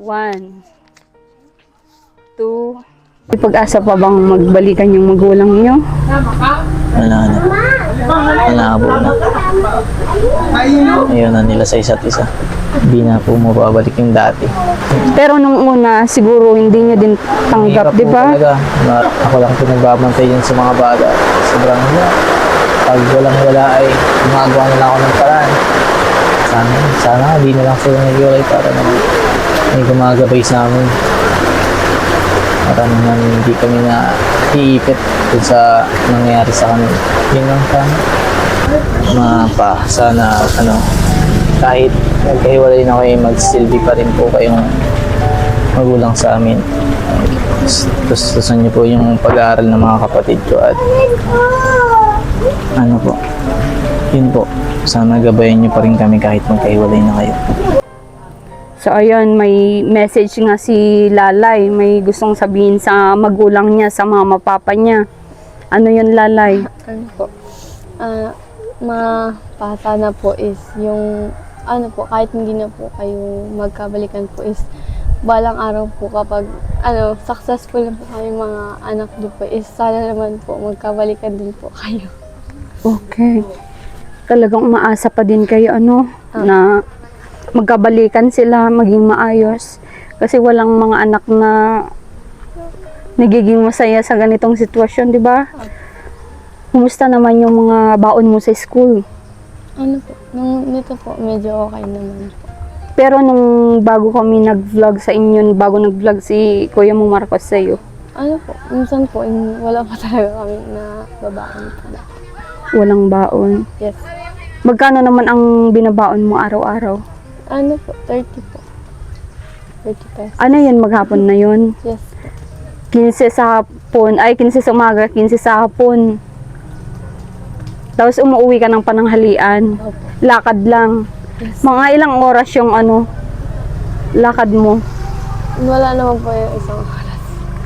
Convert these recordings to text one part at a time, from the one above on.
One. Two. May pag-asa pa bang magbalikan yung magulang nyo? Wala na. Malabo na. Ayaw na nila sa isa't isa. Hindi na po mababalik yung dati. Pero nung una, siguro hindi nyo din tanggap, Hirap di po ba? Talaga. Na, ako lang po nagbabantay yun sa mga bata. Sobrang hirap. Pag walang wala ay gumagawa na lang ako ng paraan. Sana, sana hindi na lang sila nag-iwalay para naman may gumagabay sa amin. Para naman hindi kami na iipit dun sa nangyayari sa kanila. Yun lang sana. Mapa, sana ano, kahit magkahiwalay na kayo, magsilbi pa rin po kayong magulang sa amin. Gusto niyo po yung pag-aaral ng mga kapatid ko at ano po, yun po. Sana gabayan niyo pa rin kami kahit magkahiwalay na kayo. So ayun, may message nga si Lalay. May gustong sabihin sa magulang niya, sa mama papa niya. Ano yun, Lalay? ano po, ah, mapasa na po is yung, ano po, kahit hindi na po kayo magkabalikan po is, balang araw po kapag, ano, successful na po kami mga anak do po is, sana naman po magkabalikan din po kayo. Okay. Talagang umaasa pa din kayo, ano, Ah. na magkabalikan sila, maging maayos. Kasi walang mga anak na nagiging masaya sa ganitong sitwasyon, di ba? Kumusta naman yung mga baon mo sa school? Ano po, nung nito po, medyo okay naman po. Pero nung bago kami nag-vlog sa inyo, bago nag-vlog si Kuya mo Marcos sa'yo, Ano po, minsan po, in- wala pa talaga kami na po dati. walang baon. Yes. Magkano naman ang binabaon mo araw-araw? Ano po, 30 po. 30 pesos. Ano yan, maghapon na yun? Yes po. 15 sa hapon, ay 15 sa umaga, 15 sa hapon. Tapos umuwi ka ng pananghalian. Opo. Lakad lang. Yes. Mga ilang oras yung ano, lakad mo. Wala naman po yung isang oras.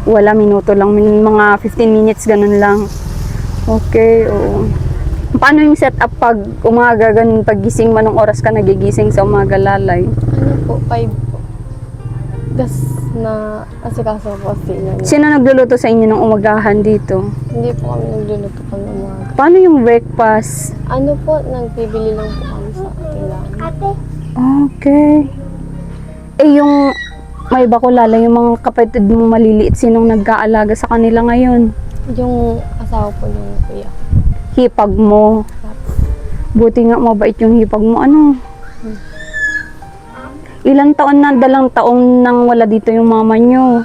Wala, minuto lang. Mga 15 minutes, ganun lang. Okay, oo. Paano yung setup pag umaga, ganun, pag gising mo, anong oras ka nagigising sa umaga, lalay? Ano po, 5 po. Gas na asikaso po si inyo. Sino nagluluto sa inyo ng umagahan dito? Hindi po kami nagluluto pag umaga. Paano yung breakfast? Ano po, nagpibili lang po kami sa tindahan. Okay. Eh, yung may bakulala, yung mga kapatid mo maliliit, sinong nag-aalaga sa kanila ngayon? Yung asawa po ng kuya. Hipag mo. Buti nga mabait yung hipag mo. Ano? Ilang taon na, dalang taong nang wala dito yung mama nyo.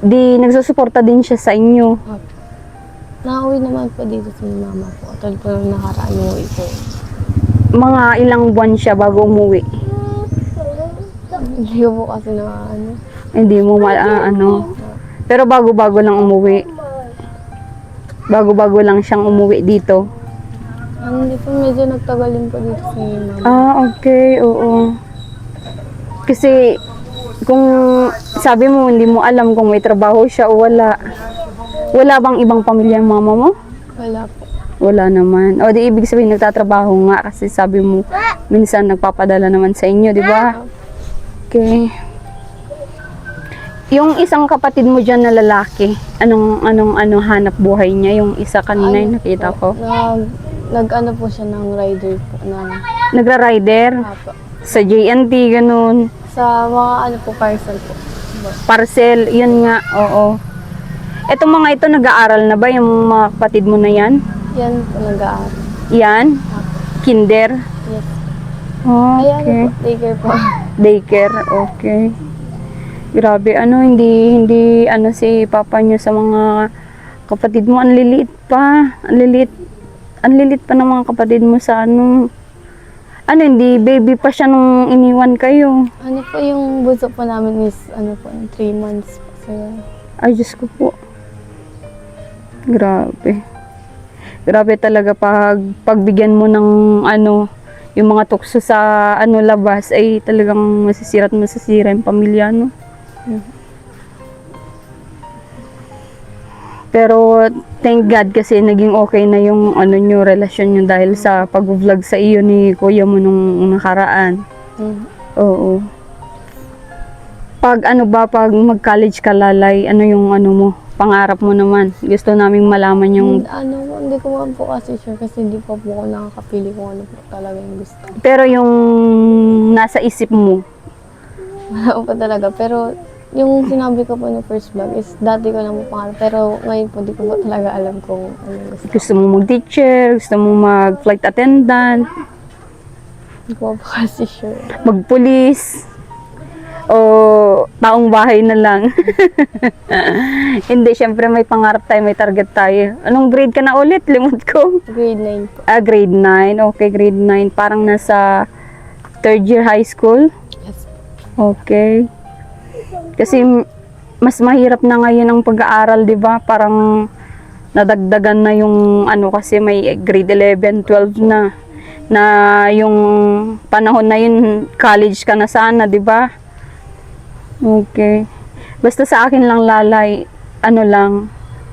Di nagsusuporta din siya sa inyo. Nakauwi naman po dito sa mama po. Tal po nung nakaraan yung uwi po. Mga ilang buwan siya bago umuwi. Hindi ko po kasi na ano. Hindi mo ma- ah, ano. Pero bago-bago lang umuwi. Bago-bago lang siyang umuwi dito. Hindi po medyo nagtagalin po dito sa mama. Ah, okay. Oo. Kasi kung sabi mo hindi mo alam kung may trabaho siya o wala. Wala bang ibang pamilya ang mama mo? Wala po. Wala naman. O di ibig sabihin nagtatrabaho nga kasi sabi mo minsan nagpapadala naman sa inyo, di ba? Okay. Yung isang kapatid mo diyan na lalaki, anong anong ano hanap buhay niya yung isa kanina yung nakita ko? Nag, nag ano po siya ng rider po na Nagra-rider Apo. sa JNT ganun. Sa mga ano po, parcel po. Parcel, yun nga, oo. Etong mga ito, nag-aaral na ba yung mga kapatid mo na yan? Yan po nag-aaral. Yan? Kinder? Yes. Ay, ano Okay. po, daycare po. Daycare, okay. Grabe, ano, hindi, hindi, ano si papa niyo sa mga kapatid mo, ang liliit pa, ang liliit, ang liliit pa ng mga kapatid mo sa ano, ano, hindi, baby pa siya nung iniwan kayo. Ano po yung bunso po namin is, ano po, 3 months po sila. Ay, Diyos ko po. Grabe. Grabe talaga pag pagbigyan mo ng ano, yung mga tukso sa ano labas ay talagang masisira at masisira yung pamilya, no? Pero thank God kasi naging okay na yung ano nyo, relasyon nyo dahil sa pag-vlog sa iyo ni kuya mo nung nakaraan. Mm. Oo. Pag ano ba, pag mag-college ka lalay, ano yung ano mo, pangarap mo naman. Gusto naming malaman yung... Ano, hindi ko man po kasi sure kasi hindi pa po ako nakakapili kung ano po talaga yung gusto. Pero yung nasa isip mo, Wala po talaga. Pero yung sinabi ko po no first vlog is dati ko na po pangarap. Pero ngayon po di ko po talaga alam kung ano yung gusto. gusto mo mag-teacher, gusto mo mag-flight attendant, Hindi ko po kasi sure. magpulis, o taong bahay na lang. Hindi, syempre may pangarap tayo, may target tayo. Anong grade ka na ulit? Limot ko. Grade 9 po. Ah, grade 9. Okay, grade 9. Parang nasa third year high school. Yes. Okay. Kasi mas mahirap na ngayon ang pag-aaral, 'di ba? Parang nadagdagan na yung ano kasi may grade 11, 12 na na yung panahon na yun college ka na sana, 'di ba? Okay. Basta sa akin lang lalay, ano lang,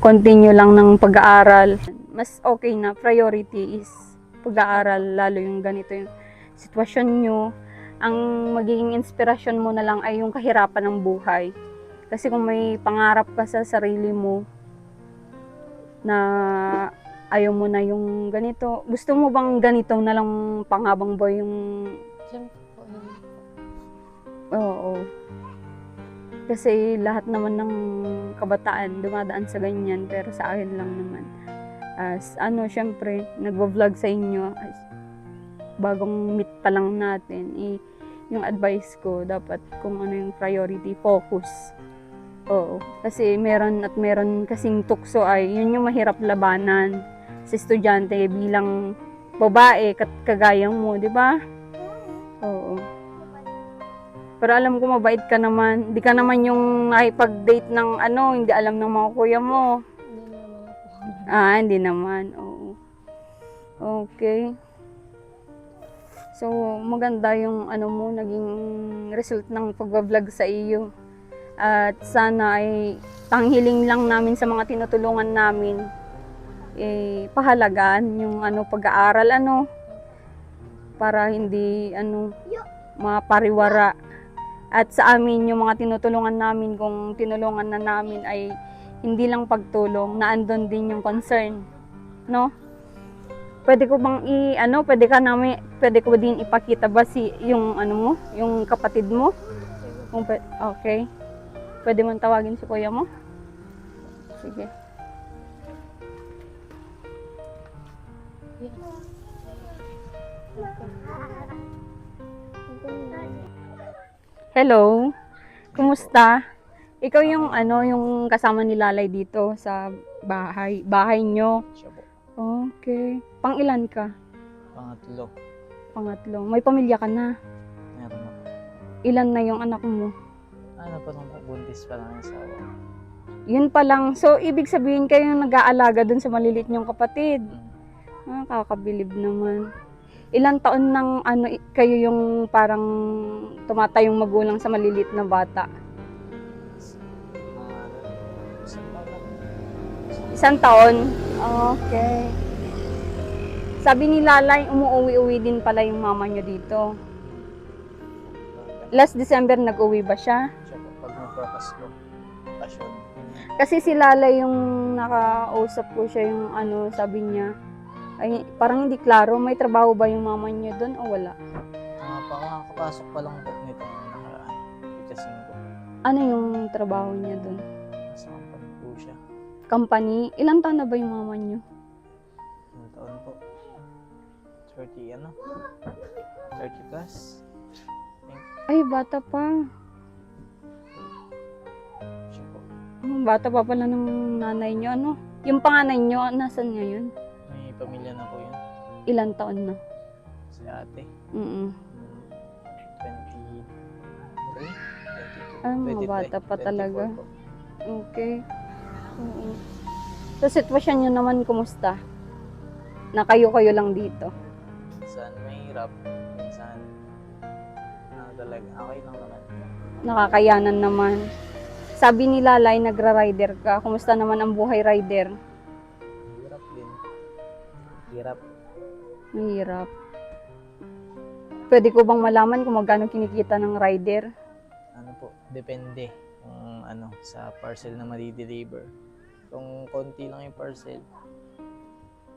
continue lang ng pag-aaral. Mas okay na, priority is pag-aaral, lalo yung ganito yung sitwasyon nyo. Ang magiging inspirasyon mo na lang ay yung kahirapan ng buhay. Kasi kung may pangarap ka sa sarili mo, na ayaw mo na yung ganito, gusto mo bang ganito na lang panghabang boy yung. Oo. Kasi lahat naman ng kabataan dumadaan sa ganyan pero sa akin lang naman. As ano, syempre, nagvo-vlog sa inyo as bagong meet pa lang natin, eh, yung advice ko dapat kung ano yung priority, focus. Oo. Kasi meron at meron kasing tukso ay yun yung mahirap labanan sa estudyante bilang babae kat kagaya mo, di ba? Oo. Pero alam ko mabait ka naman. Hindi ka naman yung nakipag-date ng ano, hindi alam ng mga kuya mo. Hindi naman ako. Ah, hindi naman. Oo. Okay. So, maganda yung ano mo, naging result ng pagbablog sa iyo. At sana ay tanghiling lang namin sa mga tinutulungan namin. Eh, pahalagaan yung ano pag-aaral ano para hindi ano mapariwara. At sa amin yung mga tinutulungan namin kung tinulungan na namin ay hindi lang pagtulong naandon din yung concern no pwede ko bang i ano pwede ka namin pwede ko din ipakita ba si yung ano mo yung kapatid mo kung okay pwede mo tawagin si kuya mo sige Hello. Kumusta? Ikaw yung ano, yung kasama ni Lalay dito sa bahay, bahay nyo. Siya po. Okay. Pang ilan ka? Pangatlo. Pangatlo. May pamilya ka na. Meron ako. Ilan na yung anak mo? Ano pa nung buntis pa lang yung sawa. Yun pa lang. So, ibig sabihin kayo yung nag-aalaga dun sa malilit niyong kapatid. Mm. Ah, kakabilib naman. Ilang taon nang ano kayo yung parang tumatayong magulang sa malilit na bata? Lang. Isang taon? Okay. Sabi ni Lalay, umuwi-uwi din pala yung mama niyo dito. Last December nag-uwi ba siya? Siya po. Pag magpapasko. Pasyon. Kasi si Lalay yung nakausap ko siya yung ano, sabi niya, ay parang hindi klaro, may trabaho ba yung mama niyo doon o wala? Mga pakakapasok pa lang nito nakaraan. Kasi po. Ano yung trabaho niya doon? Company? Ilang taon na ba yung mama niyo? Ilang taon po? 30 ano? 30 plus? Ay, bata pa. Bata pa pala ng nanay niyo, ano? Yung panganay niyo, nasan ngayon? May pamilya na po yun. Ilang taon na? Si ate. Mm 23? 22? Ah, mga 23, bata pa 24 talaga. po. Okay. Oo. Sa sitwasyon nyo naman, kumusta? Na kayo-kayo lang dito. Minsan mahirap. Minsan ano talaga. Okay lang naman. Nakakayanan naman. Sabi ni Lalay, nagra-rider ka. Kumusta naman ang buhay rider? Hirap din. Hirap. Mahirap. Pwede ko bang malaman kung magkano kinikita ng rider? ano po, depende kung ano, sa parcel na madi-deliver. Kung konti lang yung parcel,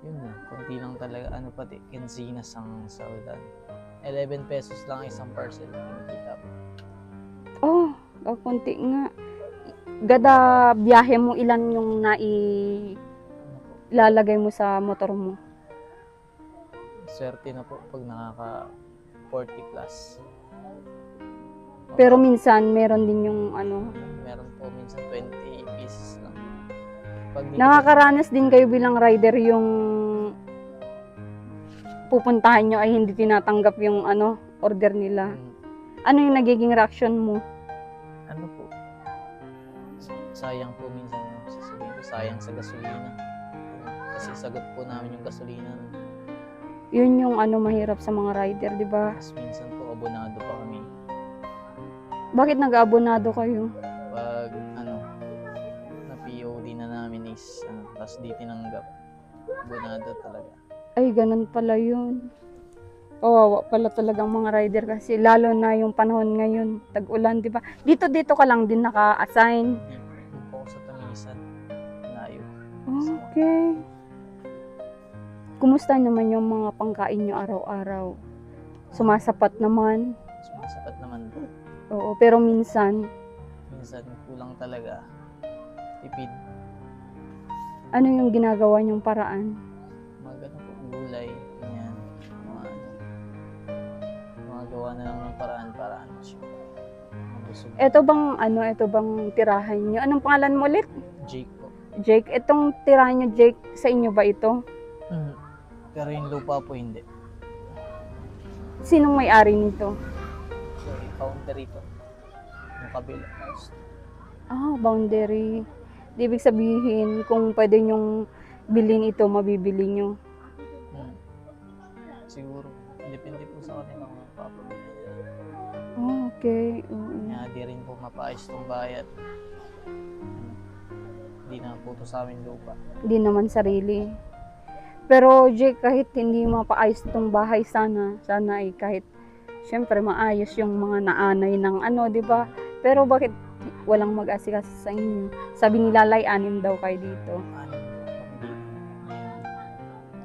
yun na, konti lang talaga, ano pati, kinsinas ang saudan. 11 pesos lang isang parcel, kinikita po. Oh, oh konti nga. Gada biyahe mo ilan yung nai lalagay mo sa motor mo? swerte na po pag nakaka 40 plus. Pero minsan meron din yung ano, meron po minsan 20 pieces lang. Pag nakakaranas din kayo bilang rider yung pupuntahan nyo ay hindi tinatanggap yung ano, order nila. Hmm, Ano yung nagiging reaction mo? ano po, sayang po minsan yung sasabihin ko, sayang sa gasolina. Kasi sagot po namin yung gasolina. Yun yung ano mahirap sa mga rider, di ba? Tapos minsan po, abonado pa kami. Bakit nag-abonado kayo? Tapos di tinanggap. Abonado talaga. Ay, ganun pala yun. Kawawa pala talagang mga rider kasi lalo na yung panahon ngayon, tag-ulan, di ba? Dito dito ka lang din naka-assign. Ako sa Tamisan, layo. Okay. Kumusta naman yung mga pangkain nyo araw-araw? Sumasapat naman. Sumasapat naman po. Oo, pero minsan, Minsan kulang talaga. Tipid. Ano yung ginagawa nyong paraan? Mga ganun po, gulay, ganyan. Mga ano. Mga gawa na lang ng paraan para ano siya. Mabusog. Ito bang, ano, ito bang tirahan nyo? Anong pangalan mo ulit? Jake po. Jake, itong tirahan nyo, Jake, sa inyo ba ito? Mm. Pero yung lupa po hindi. Sinong may-ari nito? So, counter ito. Yung kabila. Ah, boundary. Di ibig sabihin, kung pwede nyong bilhin ito, mabibili nyo. Mm. Siguro. Depende po sa kanila kung mapapabili. Oh, okay. Oo. Kaya di rin po mapaayos tong bayat. Hindi na po to sa amin lupa. Hindi naman sarili. Pero Jake, kahit hindi mapaayos itong bahay sana, sana ay kahit syempre maayos yung mga naanay ng ano, di ba? Pero bakit walang mag-asikaso sa inyo? Sabi ni Lalay, anim daw kayo dito.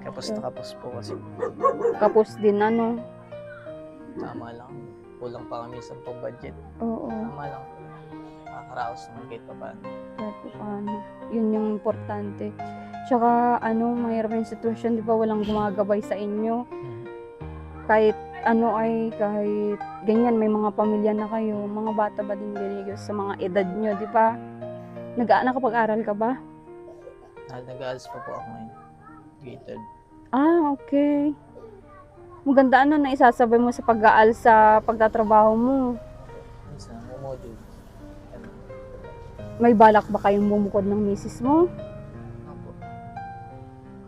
Kapos na kapos po kasi. Kapos din ano. Tama lang. Kulang pa kami sa budget. Oo, Tama lang. Nakakaraos naman kahit pa paano. kahit pa paano. Yun yung importante. Tsaka ano, mahirap yung sitwasyon, di ba? Walang gumagabay sa inyo. kahit ano ay kahit ganyan may mga pamilya na kayo mga bata ba din ganyan sa mga edad nyo di ba nag nakapag-aral ka ba Dahil nag-aalis pa po ako ngayon. Gated. ah okay maganda ano na isasabay mo sa pag-aal sa pagtatrabaho mo Minsan, module. May balak ba kayong bumukod ng misis mo po.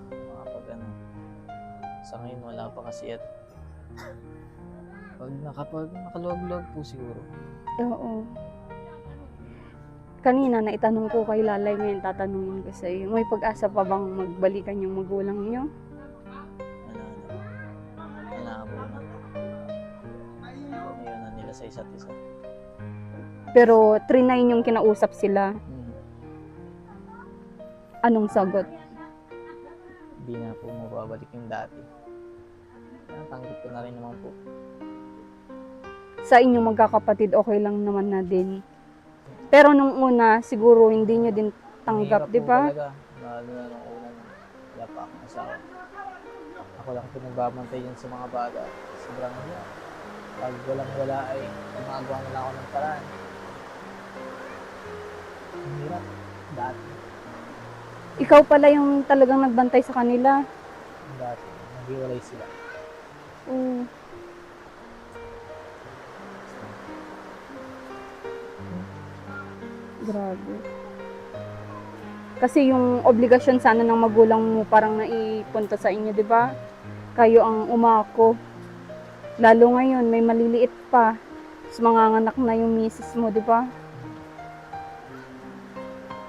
Makapag ano. Sa ngayon, wala pa kasi at pag nakapag nakaluwag-luwag po siguro. oo kanina naitanong ko kay Lalay ngayon tatanungin ko sa iyo may pag-asa pa bang magbalikan yung magulang niyo Wala na. Malabo na. Ayaw na nila sa isa't isa. pero trinay yung kinausap sila Hmm. anong sagot Hindi na po mababalik yung dati. Natanggap ko na rin naman po. Sa inyong magkakapatid, okay lang naman na din. Pero nung una, siguro hindi nyo din tanggap, di ba? Lalo na nung una na wala pa akong asawa. Ako lang po nagbabantay yan sa mga bata. Sobrang hiya. Pag walang wala ay gumagawa na ako ng paraan. Ang hirap. Dati. Ikaw pala yung talagang nagbantay sa kanila. Dati. Naghiwalay sila. Oo. Grabe. Kasi yung obligasyon sana ng magulang mo parang naipunta sa inyo, di ba? Kayo ang umako. Lalo ngayon, may maliliit pa. Tapos manganganak na yung misis mo, di ba?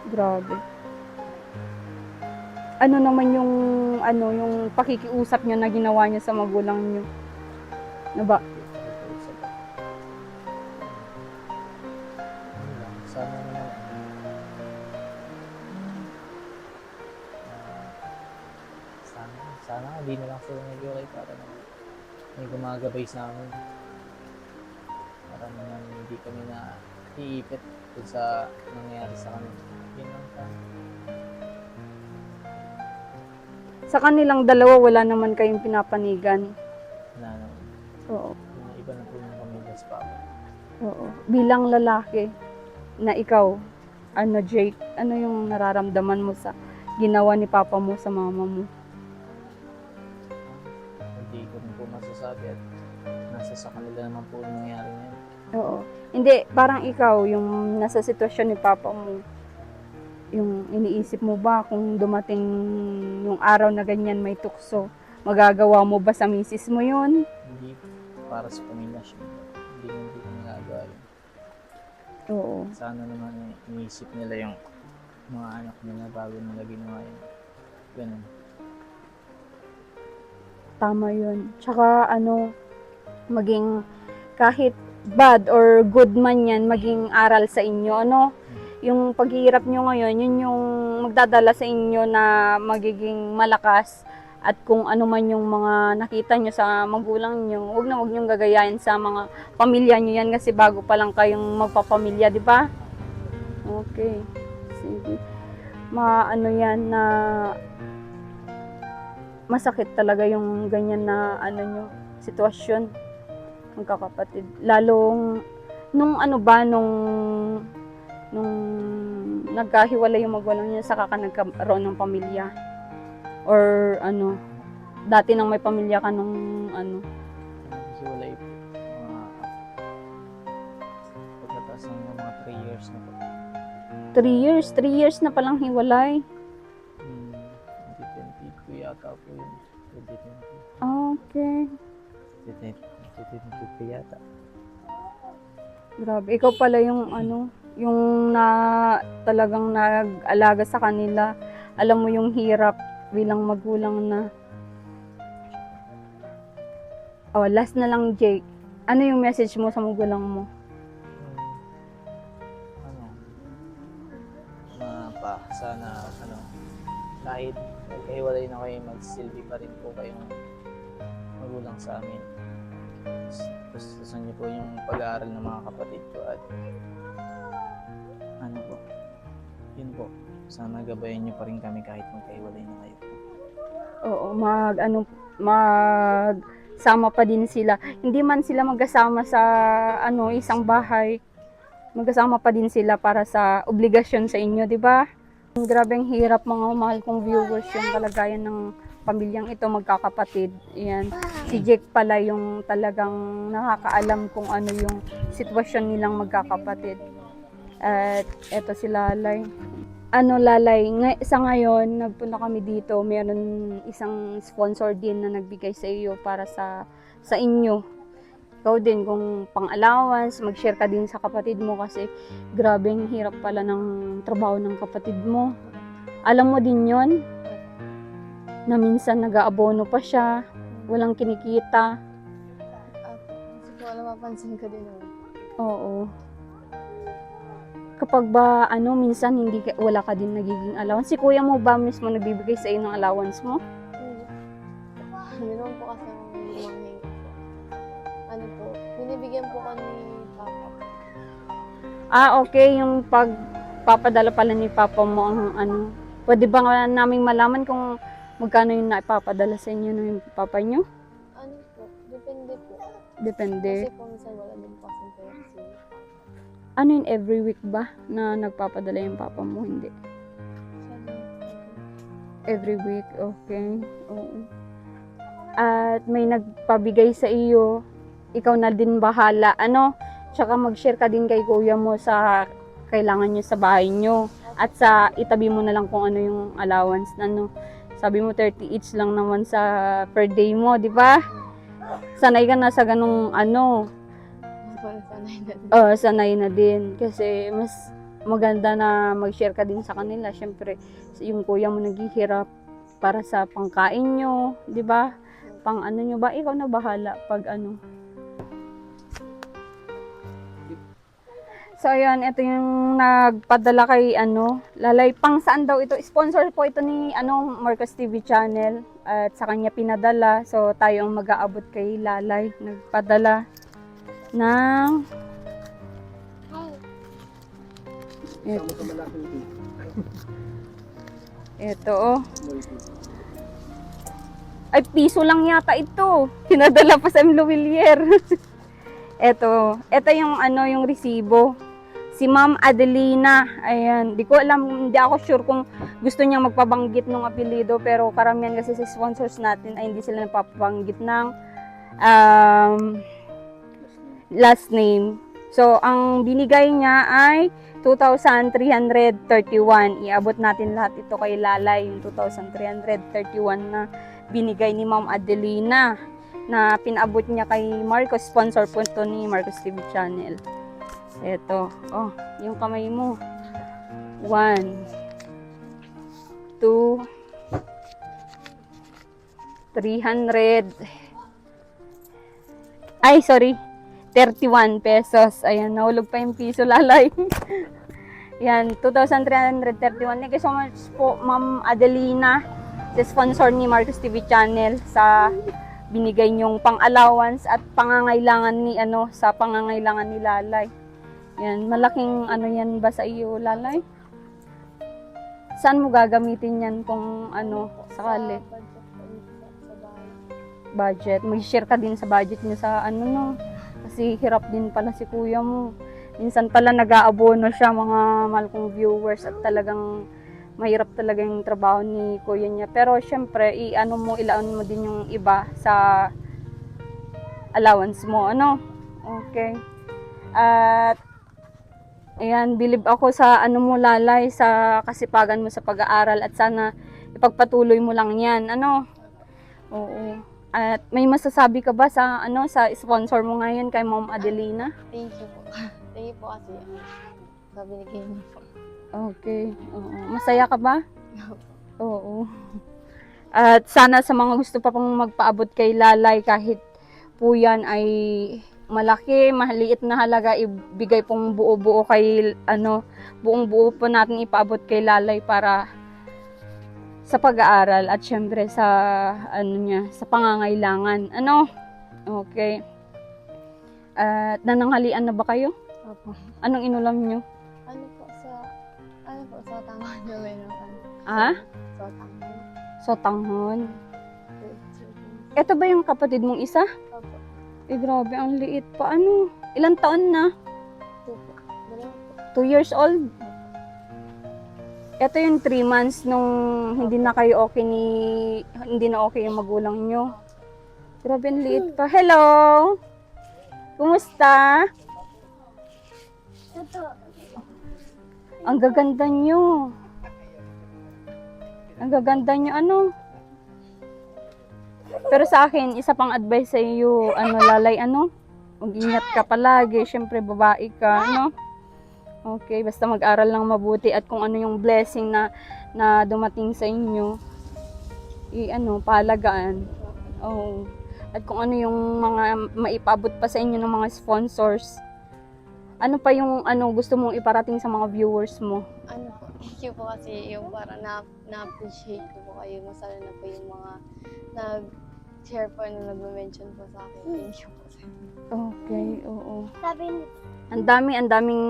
Grabe. Ano naman yung ano yung pakikiusap niyo na ginawa niyo sa magulang niyo? Na ba? Hindi na lang sila nag-iwalay para naman may gumagabay sa amin. Para naman hindi kami na iipit kung sa nangyayari sa kanila. Yun lang sana. Sa kanilang dalawa, wala naman kayong pinapanigan. Wala naman. Oo. Mga iba na po yung pamilya sa papa. Oo. Bilang lalaki na ikaw, ano Jake, ano yung nararamdaman mo sa ginawa ni papa mo sa mama mo? Sa kanila naman po yung nangyari niyan. Oo. Hindi, parang ikaw, yung nasa sitwasyon ni papa mo, yung iniisip mo ba kung dumating yung araw na ganyan may tukso, magagawa mo ba sa misis mo yun? Hindi para sa pamilya siya. Hindi hindi ko nagagawa yun. Oo. Sana naman iniisip nila yung mga anak nila bago nila ginawa yun. Ganun. Tama yun. Tsaka ano, maging kahit bad or good man yan, maging aral sa inyo, ano? Yung paghihirap nyo ngayon, yun yung magdadala sa inyo na magiging malakas at kung ano man yung mga nakita nyo sa magulang nyo, huwag na huwag nyo gagayahin sa mga pamilya nyo yan kasi bago pa lang kayong magpapamilya, di ba? Okay. Sige. Maano yan na masakit talaga yung ganyan na ano nyo, sitwasyon magkakapatid. Lalong nung ano ba nung nung nagkahiwalay yung magulang niya saka ka nagkaroon ng pamilya or ano dati nang may pamilya ka nung ano Kasi wala po. Mga pagkatapos ng mga 3 years na po. 3 years 3 years na palang hiwalay Hmm, 2022 yata po yun. 2020. okay 2022 yata. grabe ikaw pala yung ano yung na talagang nag-alaga sa kanila. Alam mo yung hirap bilang magulang na. Oh last na lang Jake. Ano yung message mo sa magulang mo? Ano, pa, sana, ano, kahit nagkahiwalay na kayo, magsilbi pa rin po kayong magulang sa amin. Gusto, niyo po yung pag-aaral ng mga kapatid ko at ano po, yun po, sana gabayan niyo pa rin kami kahit magkahiwalay na kayo. Oo, mag ano mag sama pa din sila. Hindi man sila magkasama sa ano isang bahay. Magkasama pa din sila para sa obligasyon sa inyo, 'di ba? Grabe ang hirap mga mahal kong viewers yung kalagayan ng pamilyang ito magkakapatid. Ayan. Si Jake pala yung talagang nakakaalam kung ano yung sitwasyon nilang magkakapatid. At eto si Lalay ano lalay, ngay- sa ngayon, nagpunta kami dito, meron isang sponsor din na nagbigay sa iyo para sa sa inyo. Ikaw din, kung pang-allowance, mag-share ka din sa kapatid mo kasi grabe ang hirap pala ng trabaho ng kapatid mo. Alam mo din yon na minsan nag-aabono pa siya, walang kinikita. Kasi po napapansin ko din naman. Oo. Kapag ba, ano, minsan hindi ka, wala ka din nagiging allowance. Si kuya mo ba mismo nagbibigay sa iyo ng allowance mo? Hindi naman po kasi ang lumanghin ko. Ano po, binibigyan po ko ni Papa. Ah, okay. Yung pagpapadala pala ni papa mo ang ano. Pwede ba nga naming malaman kung magkano yung naipapadala sa inyo ng papa nyo? Ano po, depende po. Depende. Kasi po minsan wala din po kasing pera si Papa. Ano yun, every week ba na nagpapadala yung papa mo? Hindi. Every week, okay. Oo. At may nagpabigay sa iyo, ikaw na din bahala. Ano? Tsaka mag-share ka din kay kuya mo sa kailangan nyo sa bahay nyo. At sa itabi mo na lang kung ano yung allowance na ano. Sabi mo 30 each lang naman sa per day mo, di ba? Sanay ka na sa ganung ano, nasanay na din. uh, sanay na din. Kasi mas maganda na mag-share ka din sa kanila. Siyempre, yung kuya mo naghihirap para sa pangkain nyo, di ba? Pang ano nyo ba? Ikaw na bahala pag ano. So, ayan, ito yung nagpadala kay, ano, lalay, pang saan daw ito? Sponsor po ito ni, ano, Marcos TV channel. At sa kanya pinadala. So, tayo ang mag-aabot kay lalay. Nagpadala ng... Ito. Ito, oh. Ay, piso lang yata ito. Pinadala pa sa M. Luwilier. Ito, ito yung ano yung resibo. Si Ma'am Adelina, ayan, di ko alam, hindi ako sure kung gusto niyang magpabanggit ng apelido, pero karamihan kasi sa sponsors natin ay hindi sila napapabanggit ng um, last name. So, ang binigay niya ay 2,331. Iabot natin lahat ito kay Lalay, yung 2,331 na binigay ni Ma'am Adelina na pinabot niya kay Marcos. Sponsor po ni Marcos TV Channel. Ito. Oh, yung kamay mo. One. Two. 300. Ay, sorry. 31 pesos. Ayan, nahulog pa yung piso lalay. Yan, 2,331. Thank you so much po, Ma'am Adelina, sa sponsor ni Marcos TV Channel sa binigay niyong pang-allowance at pangangailangan ni ano sa pangangailangan ni Lalay. Yan, malaking ano yan ba sa iyo, Lalay? Saan mo gagamitin yan kung ano, sakali? Sa budget. Mag-share ka din sa budget niyo sa ano no. Kasi hirap din pala si kuya mo. Minsan pala nag-aabono siya mga mahal kong viewers at talagang mahirap talaga yung trabaho ni kuya niya. Pero syempre, i-ano mo, ilaan mo din yung iba sa allowance mo. Ano? Okay. At Ayan, bilib ako sa ano mo lalay, sa kasipagan mo sa pag-aaral at sana ipagpatuloy mo lang yan. Ano? Oo. At may masasabi ka ba sa ano sa sponsor mo ngayon kay Ma'am Adelina? Thank you po. Thank you po kasi sa binigay niyo po. Okay. Oo. Masaya ka ba? Oo. At sana sa mga gusto pa pong magpaabot kay Lalay kahit po yan ay malaki, maliit na halaga ibigay pong buo-buo kay ano, buong buo po natin ipaabot kay Lalay para sa pag-aaral at syempre sa ano niya, sa pangangailangan. Ano? Okay. At nananghalian na ba kayo? Opo. Anong inulam niyo? Ano po sa, ano po, sa ba yung ano? Ah? Sa tama. Sotanghon. Ito ba yung kapatid mong isa? Opo. Eh, grabe, ang liit pa. Ano? Ilang taon na? Two years old? Ito yung three months nung hindi na kayo okay ni... Hindi na okay yung magulang nyo. Grabe, ang liit pa. Hello! Kumusta? Ang gaganda nyo. Ang gaganda nyo, ano? Pero sa akin, isa pang advice sa iyo, ano, lalay, ano? Mag-ingat ka palagi. Siyempre, babae ka, ano? Okay, basta mag-aral lang mabuti at kung ano yung blessing na na dumating sa inyo, i ano, pahalagaan. Oh. At kung ano yung mga maipabot pa sa inyo ng mga sponsors. Ano pa yung ano gusto mong iparating sa mga viewers mo? Ano po, thank you po kasi yung parang na, na-appreciate ko po kayo. Masala na po yung mga nag-share po na nag-mention po sa akin. Thank you po sa Okay, oo. Sabi ni Ang dami, ang daming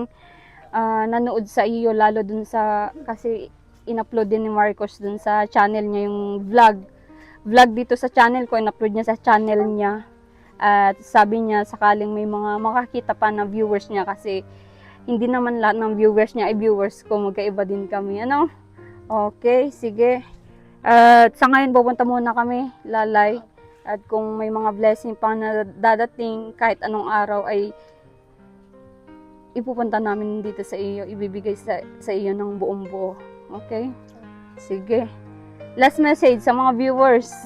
ah, nanood sa iyo lalo dun sa kasi in-upload din ni Marcos dun sa channel niya yung vlog. Vlog dito sa channel ko, in-upload niya sa channel niya. At sabi niya sakaling may mga makakita pa na viewers niya kasi hindi naman lahat ng viewers niya ay viewers ko, magkaiba din kami. Ano? Okay, sige. At sa ngayon pupunta muna kami, lalay. At kung may mga blessing pa na dadating kahit anong araw ay ipupunta namin dito sa iyo, ibibigay sa, sa iyo ng buong buo. Okay? Sige. Last message sa mga viewers.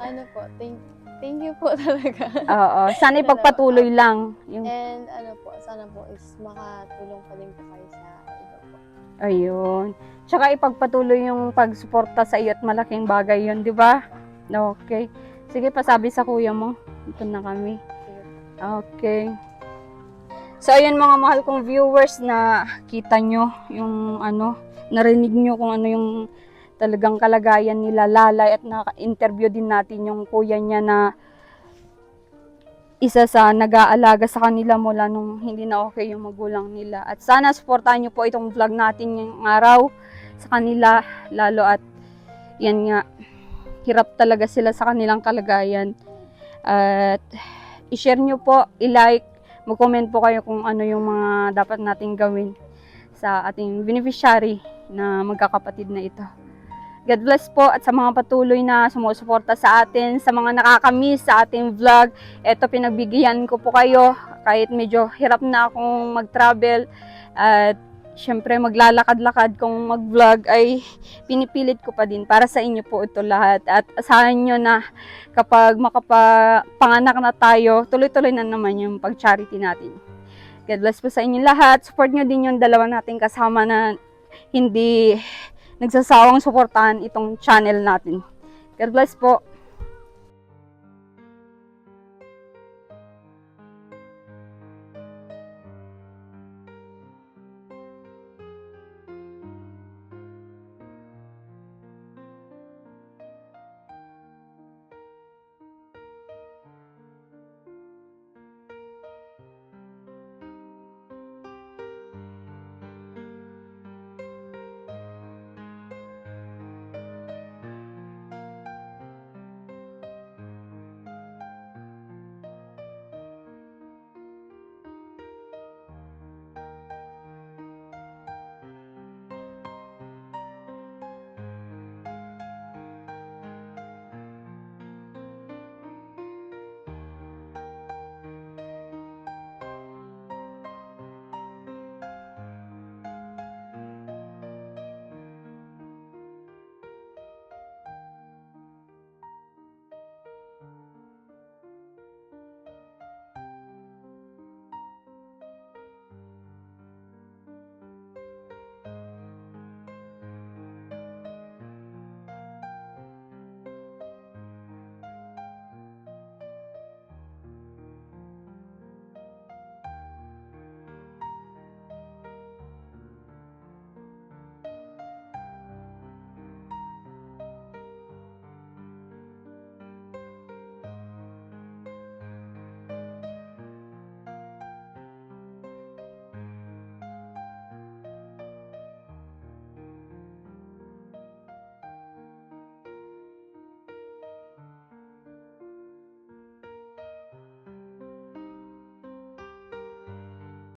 Ano po, thank, thank you po talaga. Oo, sana ipagpatuloy lang. Yung, And ano po, sana po is makatulong pa din po kayo sa iba po. ayun. Tsaka ipagpatuloy yung pagsuporta sa iyo at malaking bagay yun, di ba? Okay. Sige, pasabi sa kuya mo. Ito na kami. Okay. So, ayan mga mahal kong viewers na kita nyo yung ano, narinig nyo kung ano yung talagang kalagayan nila Lalay at naka-interview din natin yung kuya niya na isa sa nag-aalaga sa kanila mula nung hindi na okay yung magulang nila. At sana supportahan nyo po itong vlog natin ngayong araw sa kanila lalo at yan nga hirap talaga sila sa kanilang kalagayan. At i-share nyo po, i-like, mag-comment po kayo kung ano yung mga dapat nating gawin sa ating beneficiary na magkakapatid na ito. God bless po at sa mga patuloy na sumusuporta sa atin, sa mga nakakamiss sa ating vlog, eto pinagbigyan ko po kayo kahit medyo hirap na akong mag-travel at syempre maglalakad-lakad kung mag-vlog ay pinipilit ko pa din para sa inyo po ito lahat at asahan nyo na kapag makapanganak na tayo, tuloy-tuloy na naman yung pag-charity natin. God bless po sa inyo lahat. Support nyo din yung dalawa nating kasama na hindi nagsasawang suportahan itong channel natin. God bless po.